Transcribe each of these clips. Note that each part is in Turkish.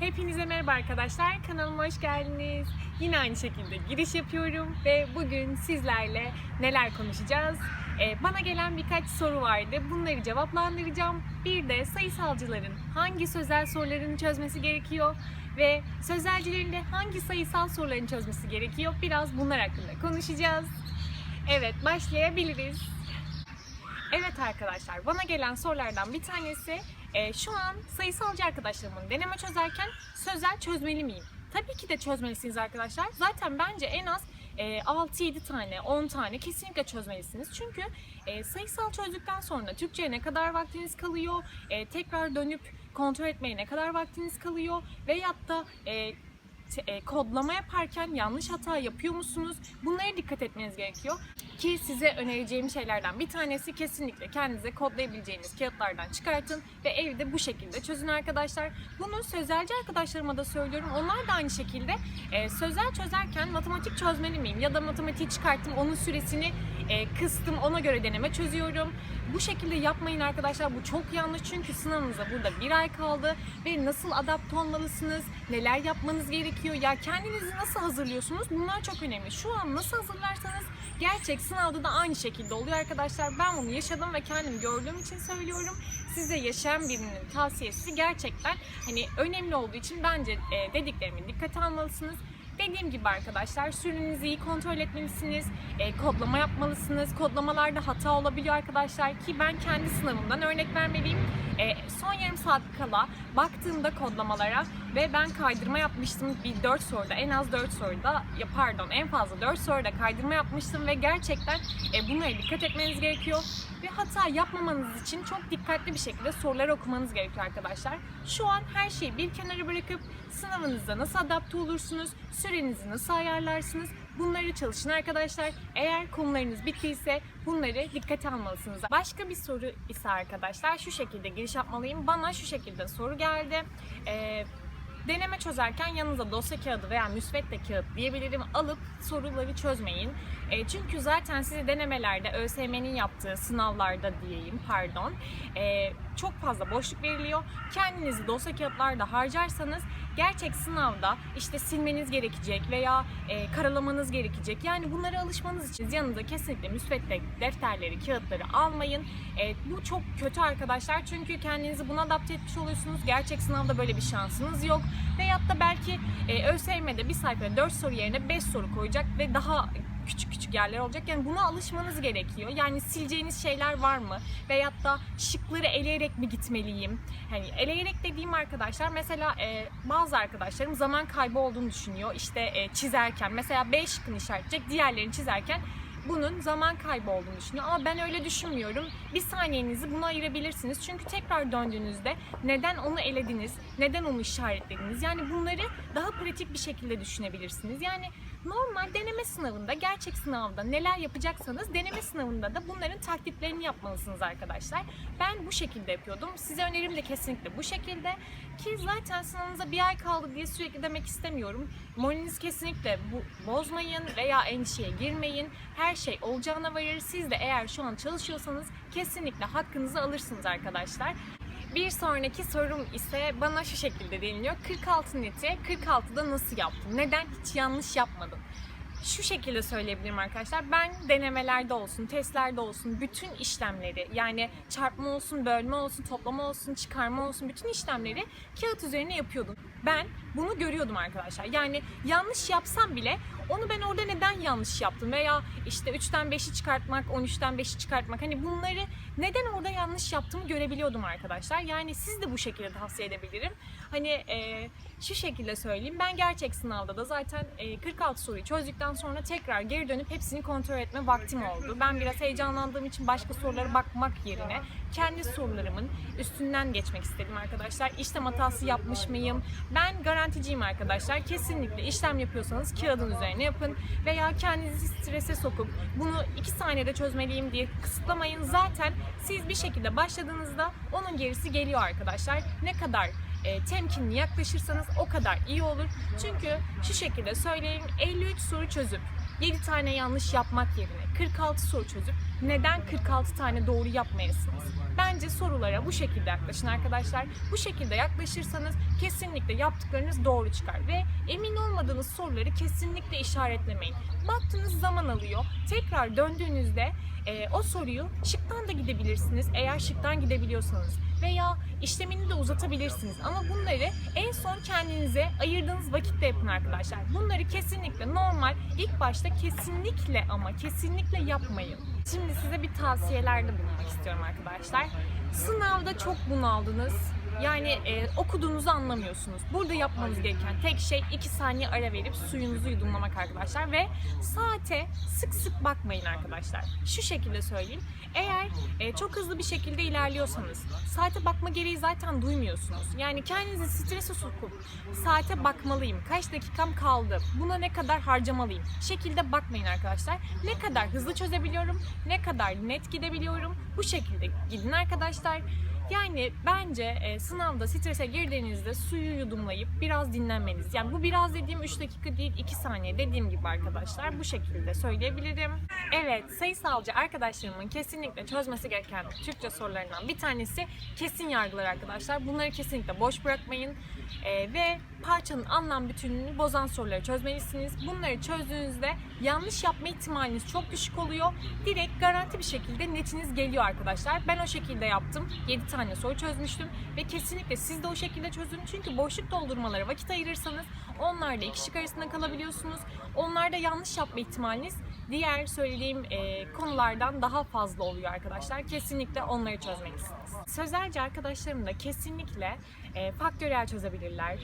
Hepinize merhaba arkadaşlar. Kanalıma hoş geldiniz. Yine aynı şekilde giriş yapıyorum ve bugün sizlerle neler konuşacağız? Ee, bana gelen birkaç soru vardı. Bunları cevaplandıracağım. Bir de sayısalcıların hangi sözel sorularını çözmesi gerekiyor ve sözelcilerin de hangi sayısal sorularını çözmesi gerekiyor? Biraz bunlar hakkında konuşacağız. Evet, başlayabiliriz. Evet arkadaşlar, bana gelen sorulardan bir tanesi e, şu an sayısalcı arkadaşlarımın deneme çözerken sözel çözmeli miyim? Tabii ki de çözmelisiniz arkadaşlar. Zaten bence en az e, 6-7 tane, 10 tane kesinlikle çözmelisiniz. Çünkü e, sayısal çözdükten sonra Türkçe'ye ne kadar vaktiniz kalıyor, e, tekrar dönüp kontrol etmeye ne kadar vaktiniz kalıyor veyahut da e, kodlama yaparken yanlış hata yapıyor musunuz? Bunlara dikkat etmeniz gerekiyor. Ki size önereceğim şeylerden bir tanesi kesinlikle kendinize kodlayabileceğiniz kağıtlardan çıkartın ve evde bu şekilde çözün arkadaşlar. Bunu sözelci arkadaşlarıma da söylüyorum. Onlar da aynı şekilde e, sözel çözerken matematik çözmeli miyim? Ya da matematiği çıkarttım onun süresini e, kıstım ona göre deneme çözüyorum. Bu şekilde yapmayın arkadaşlar. Bu çok yanlış çünkü sınavınıza burada bir ay kaldı ve nasıl adapte olmalısınız, neler yapmanız gerekiyor, ya kendinizi nasıl hazırlıyorsunuz bunlar çok önemli. Şu an nasıl hazırlarsanız gerçek sınavda da aynı şekilde oluyor arkadaşlar. Ben bunu yaşadım ve kendim gördüğüm için söylüyorum. Size yaşayan birinin tavsiyesi gerçekten hani önemli olduğu için bence e, dediklerimi dikkate almalısınız. Dediğim gibi arkadaşlar sürünüzü iyi kontrol etmelisiniz. E, kodlama yapmalısınız. Kodlamalarda hata olabiliyor arkadaşlar ki ben kendi sınavımdan örnek vermeliyim. E, son yarım saat kala baktığımda kodlamalara ve ben kaydırma yapmıştım bir 4 soruda en az 4 soruda ya pardon en fazla 4 soruda kaydırma yapmıştım ve gerçekten e, bunlara dikkat etmeniz gerekiyor ve hata yapmamanız için çok dikkatli bir şekilde soruları okumanız gerekiyor arkadaşlar. Şu an her şeyi bir kenara bırakıp sınavınızda nasıl adapte olursunuz, sürenizi nasıl ayarlarsınız bunları çalışın arkadaşlar. Eğer konularınız bittiyse bunları dikkate almalısınız. Başka bir soru ise arkadaşlar şu şekilde giriş yapmalıyım. Bana şu şekilde soru geldi. Ee, Deneme çözerken yanınıza dosya kağıdı veya müsvedde kağıt diyebilirim alıp soruları çözmeyin. E, çünkü zaten size denemelerde ÖSYM'nin yaptığı sınavlarda diyeyim pardon e, çok fazla boşluk veriliyor. Kendinizi dosya kağıtlarda harcarsanız gerçek sınavda işte silmeniz gerekecek veya e, karalamanız gerekecek. Yani bunlara alışmanız için yanınıza kesinlikle müsvedde defterleri, kağıtları almayın. E, bu çok kötü arkadaşlar çünkü kendinizi buna adapte etmiş oluyorsunuz. Gerçek sınavda böyle bir şansınız yok. Veyahut da belki e, ÖSYM'de bir sayfaya 4 soru yerine 5 soru koyacak ve daha küçük küçük yerler olacak. Yani buna alışmanız gerekiyor. Yani sileceğiniz şeyler var mı? Veyahut da şıkları eleyerek mi gitmeliyim? Hani eleyerek dediğim arkadaşlar mesela e, bazı arkadaşlarım zaman kaybı olduğunu düşünüyor. İşte e, çizerken mesela B şıkkını işaretleyecek, diğerlerini çizerken bunun zaman kaybı olduğunu düşünüyor. Ama ben öyle düşünmüyorum. Bir saniyenizi buna ayırabilirsiniz. Çünkü tekrar döndüğünüzde neden onu elediniz, neden onu işaretlediniz? Yani bunları daha pratik bir şekilde düşünebilirsiniz. Yani normal deneme sınavında, gerçek sınavda neler yapacaksanız deneme sınavında da bunların taklitlerini yapmalısınız arkadaşlar. Ben bu şekilde yapıyordum. Size önerim de kesinlikle bu şekilde. Ki zaten sınavınıza bir ay kaldı diye sürekli demek istemiyorum. Moralinizi kesinlikle bu, bozmayın veya endişeye girmeyin. Her şey olacağına varır. Siz de eğer şu an çalışıyorsanız kesinlikle hakkınızı alırsınız arkadaşlar. Bir sonraki sorum ise bana şu şekilde deniliyor. 46 neti 46'da nasıl yaptın? Neden hiç yanlış yapmadın? Şu şekilde söyleyebilirim arkadaşlar. Ben denemelerde olsun, testlerde olsun bütün işlemleri yani çarpma olsun, bölme olsun, toplama olsun, çıkarma olsun bütün işlemleri kağıt üzerine yapıyordum. Ben bunu görüyordum arkadaşlar. Yani yanlış yapsam bile onu ben orada neden yanlış yaptım veya işte 3'ten 5'i çıkartmak, 13'ten 5'i çıkartmak hani bunları neden orada yanlış yaptığımı görebiliyordum arkadaşlar. Yani siz de bu şekilde tavsiye edebilirim. Hani e, şu şekilde söyleyeyim. Ben gerçek sınavda da zaten e, 46 soruyu çözdükten sonra tekrar geri dönüp hepsini kontrol etme vaktim oldu. Ben biraz heyecanlandığım için başka sorulara bakmak yerine kendi sorularımın üstünden geçmek istedim arkadaşlar. İşlem hatası yapmış mıyım? Ben garanticiyim arkadaşlar. Kesinlikle işlem yapıyorsanız kağıdın üzerine yapın veya kendinizi strese sokup bunu 2 saniyede çözmeliyim diye kısıtlamayın. Zaten siz bir şekilde başladığınızda onun gerisi geliyor arkadaşlar. Ne kadar e, temkinli yaklaşırsanız o kadar iyi olur. Çünkü şu şekilde söyleyeyim 53 soru çözüp 7 tane yanlış yapmak yerine 46 soru çözüp neden 46 tane doğru yapmayasınız? Bence sorulara bu şekilde yaklaşın arkadaşlar. Bu şekilde yaklaşırsanız kesinlikle yaptıklarınız doğru çıkar ve emin olmadığınız soruları kesinlikle işaretlemeyin. Baktığınız zaman alıyor. Tekrar döndüğünüzde e, o soruyu şıktan da gidebilirsiniz eğer şıktan gidebiliyorsanız veya işlemini de uzatabilirsiniz ama bunları en son kendinize ayırdığınız vakitte yapın arkadaşlar. Bunları kesinlikle normal ilk başta kesinlikle ama kesinlikle yapmayın. Şimdi size bir tavsiyelerde bulunmak istiyorum arkadaşlar. Sınavda çok bunaldınız. Yani e, okuduğunuzu anlamıyorsunuz. Burada yapmanız gereken tek şey 2 saniye ara verip suyunuzu yudumlamak arkadaşlar ve saate sık sık bakmayın arkadaşlar. Şu şekilde söyleyeyim. Eğer e, çok hızlı bir şekilde ilerliyorsanız saate bakma gereği zaten duymuyorsunuz. Yani kendinizi strese sokup saate bakmalıyım. Kaç dakikam kaldı? Buna ne kadar harcamalıyım? Şekilde bakmayın arkadaşlar. Ne kadar hızlı çözebiliyorum? Ne kadar net gidebiliyorum? Bu şekilde gidin arkadaşlar. Yani bence e, sınavda strese girdiğinizde suyu yudumlayıp biraz dinlenmeniz. Yani bu biraz dediğim 3 dakika değil 2 saniye dediğim gibi arkadaşlar bu şekilde söyleyebilirim. Evet sayısalcı arkadaşlarımın kesinlikle çözmesi gereken Türkçe sorularından bir tanesi kesin yargılar arkadaşlar. Bunları kesinlikle boş bırakmayın. E, ve parçanın anlam bütününü bozan soruları çözmelisiniz. Bunları çözdüğünüzde yanlış yapma ihtimaliniz çok düşük oluyor. Direkt garanti bir şekilde netiniz geliyor arkadaşlar. Ben o şekilde yaptım. 7 tane soru çözmüştüm ve kesinlikle siz de o şekilde çözün. Çünkü boşluk doldurmalara vakit ayırırsanız onlarla iki şık arasında kalabiliyorsunuz. Onlarda yanlış yapma ihtimaliniz diğer söylediğim e, konulardan daha fazla oluyor arkadaşlar. Kesinlikle onları çözmelisiniz. Sözelci arkadaşlarım da kesinlikle e, faktöriyel çözebilirler,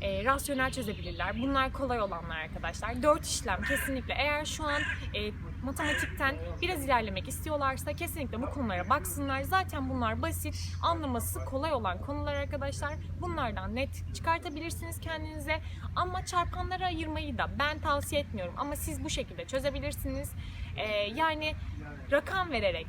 e, rasyonel çözebilirler. Bunlar kolay olanlar arkadaşlar. Dört işlem kesinlikle. Eğer şu an e, matematikten biraz ilerlemek istiyorlarsa kesinlikle bu konulara baksınlar. Zaten bunlar basit, anlaması kolay olan konular arkadaşlar. Bunlardan net çıkartabilirsiniz kendinize. Ama çarpanlara ayırmayı da ben tavsiye etmiyorum. Ama siz bu şekilde çözebilirsiniz. E, yani rakam vererek,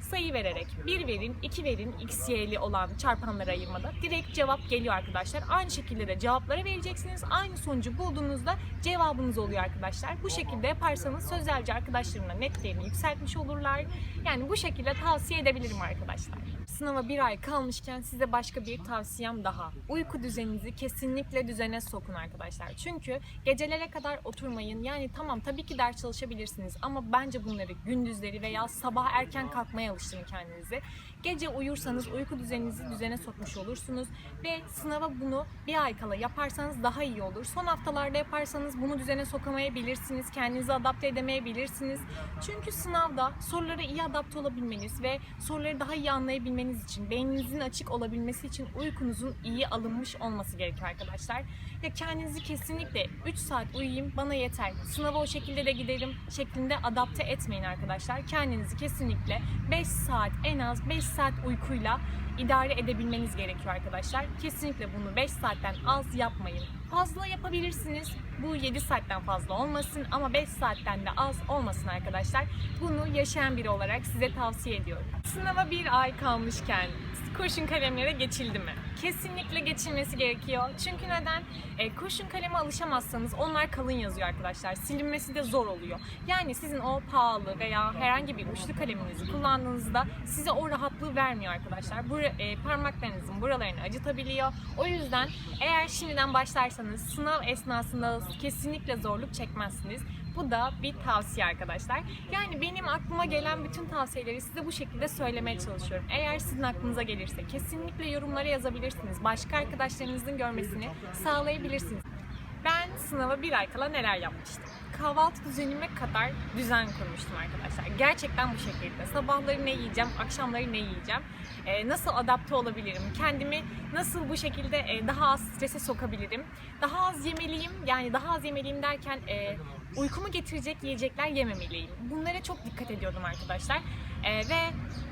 sayı vererek 1 verin, 2 verin x, y'li olan çarpanlara ayırmada direkt cevap geliyor arkadaşlar. Aynı şekilde de cevapları vereceksiniz. Aynı sonucu bulduğunuzda cevabınız oluyor arkadaşlar. Bu şekilde yaparsanız sözelci arkadaşlarımla netlerini yükseltmiş olurlar. Yani bu şekilde tavsiye edebilirim arkadaşlar. Sınava bir ay kalmışken size başka bir tavsiyem daha. Uyku düzeninizi kesinlikle düzene sokun arkadaşlar. Çünkü gecelere kadar oturmayın. Yani tamam tabii ki ders çalışabilirsiniz ama bence bunları gündüzleri veya sabah erken kalkmaya alıştırın kendinizi. Gece uyursanız uyku düzeninizi düzene sokmuş olursunuz ve sınava bunu bir ay kala yaparsanız daha iyi olur. Son haftalarda yaparsanız bunu düzene sokamayabilirsiniz. Kendinizi adapte edemeyebilirsiniz. Çünkü sınavda sorulara iyi adapte olabilmeniz ve soruları daha iyi anlayabilmeniz için, beyninizin açık olabilmesi için uykunuzun iyi alınmış olması gerekiyor arkadaşlar. Ya kendinizi kesinlikle 3 saat uyuyayım bana yeter. Sınava o şekilde de giderim şeklinde adapte etmeyin arkadaşlar. Kendinizi kesinlikle 5 saat en az 5 saat uykuyla idare edebilmeniz gerekiyor arkadaşlar. Kesinlikle bunu 5 saatten az yapmayın. Fazla yapabilirsiniz. Bu 7 saatten fazla olmasın ama 5 saatten de az olmasın arkadaşlar. Bunu yaşayan biri olarak size tavsiye ediyorum. Sınava bir ay kalmışken kurşun kalemlere geçildi mi? Kesinlikle geçilmesi gerekiyor. Çünkü neden? E, kurşun kaleme alışamazsanız onlar kalın yazıyor arkadaşlar. Silinmesi de zor oluyor. Yani sizin o pahalı veya herhangi bir uçlu kaleminizi kullandığınızda size o rahatlığı vermiyor arkadaşlar. Bu e, parmaklarınızın buralarını acıtabiliyor. O yüzden eğer şimdiden başlarsanız sınav esnasında kesinlikle zorluk çekmezsiniz. Bu da bir tavsiye arkadaşlar. Yani benim aklıma gelen bütün tavsiyeleri size bu şekilde söylemeye çalışıyorum. Eğer sizin aklınıza gelirse kesinlikle yorumlara yazabilirsiniz. Başka arkadaşlarınızın görmesini sağlayabilirsiniz. Ben sınava bir ay kala neler yapmıştım? Kahvaltı düzenime kadar düzen kurmuştum arkadaşlar. Gerçekten bu şekilde. Sabahları ne yiyeceğim, akşamları ne yiyeceğim, e, nasıl adapte olabilirim, kendimi nasıl bu şekilde e, daha az strese sokabilirim, daha az yemeliyim, yani daha az yemeliyim derken e, uykumu getirecek yiyecekler yememeliyim. Bunlara çok dikkat ediyordum arkadaşlar. E, ve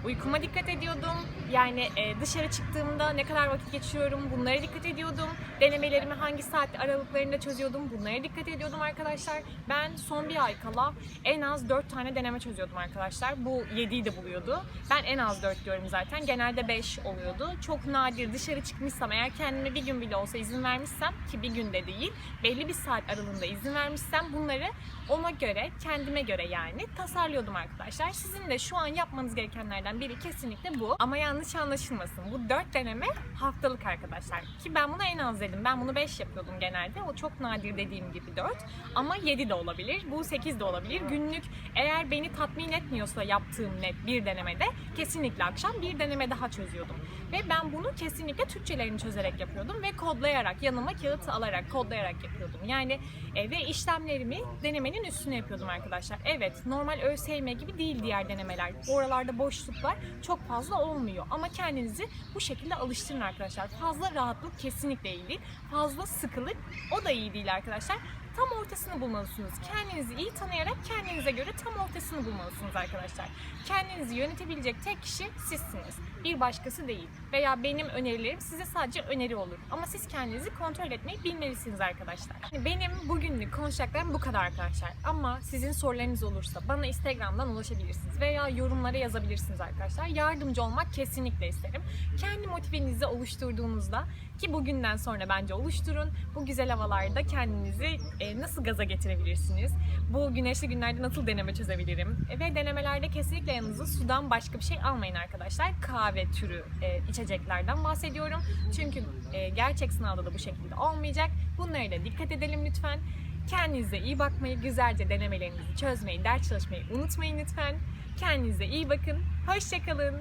uykuma dikkat ediyordum. Yani e, dışarı çıktığımda ne kadar vakit geçiriyorum bunlara dikkat ediyordum. Denemelerimi hangi saat aralıklarında çözüyordum bunlara dikkat ediyordum arkadaşlar. Ben son bir ay kala en az 4 tane deneme çözüyordum arkadaşlar. Bu 7'yi de buluyordu. Ben en az 4 diyorum zaten. Genelde 5 oluyordu. Çok nadir dışarı çıkmışsam eğer kendime bir gün bile olsa izin vermişsem ki bir günde değil belli bir saat aralığında izin vermişsem bunları ona göre kendime göre yani tasarlıyordum arkadaşlar. Sizin de şu an yapmanız gerekenlerden biri kesinlikle bu. Ama yanlış anlaşılmasın. Bu 4 deneme haftalık arkadaşlar. Ki ben buna en az dedim. Ben bunu 5 yapıyordum genelde. O çok nadir dediğim gibi 4. Ama 7 de olabilir. Bu 8 de olabilir. Günlük eğer beni tatmin etmiyorsa yaptığım net bir denemede kesinlikle akşam bir deneme daha çözüyordum. Ve ben bunu kesinlikle Türkçelerini çözerek yapıyordum ve kodlayarak, yanıma kağıt alarak kodlayarak yapıyordum. Yani e, ve işlemlerimi denemenin üstüne yapıyordum arkadaşlar. Evet, normal ÖSYM gibi değil diğer denemeler. Oralarda boşluklar çok fazla olmuyor. Ama kendinizi bu şekilde alıştırın arkadaşlar. Fazla rahatlık kesinlikle iyi değil. Fazla sıkılık o da iyi değil arkadaşlar tam ortasını bulmalısınız. Kendinizi iyi tanıyarak kendinize göre tam ortasını bulmalısınız arkadaşlar. Kendinizi yönetebilecek tek kişi sizsiniz. Bir başkası değil. Veya benim önerilerim size sadece öneri olur. Ama siz kendinizi kontrol etmeyi bilmelisiniz arkadaşlar. Yani Benim bugünlük konuşacaklarım bu kadar arkadaşlar. Ama sizin sorularınız olursa bana Instagram'dan ulaşabilirsiniz. Veya yorumlara yazabilirsiniz arkadaşlar. Yardımcı olmak kesinlikle isterim. Kendi motivenizi oluşturduğunuzda ki bugünden sonra bence oluşturun. Bu güzel havalarda kendinizi nasıl gaza getirebilirsiniz? Bu güneşli günlerde nasıl deneme çözebilirim? E, ve denemelerde kesinlikle yanınıza sudan başka bir şey almayın arkadaşlar. Kahve türü e, içeceklerden bahsediyorum. Çünkü e, gerçek sınavda da bu şekilde olmayacak. Bunlara da dikkat edelim lütfen. Kendinize iyi bakmayı, güzelce denemelerinizi çözmeyi, ders çalışmayı unutmayın lütfen. Kendinize iyi bakın. Hoşçakalın.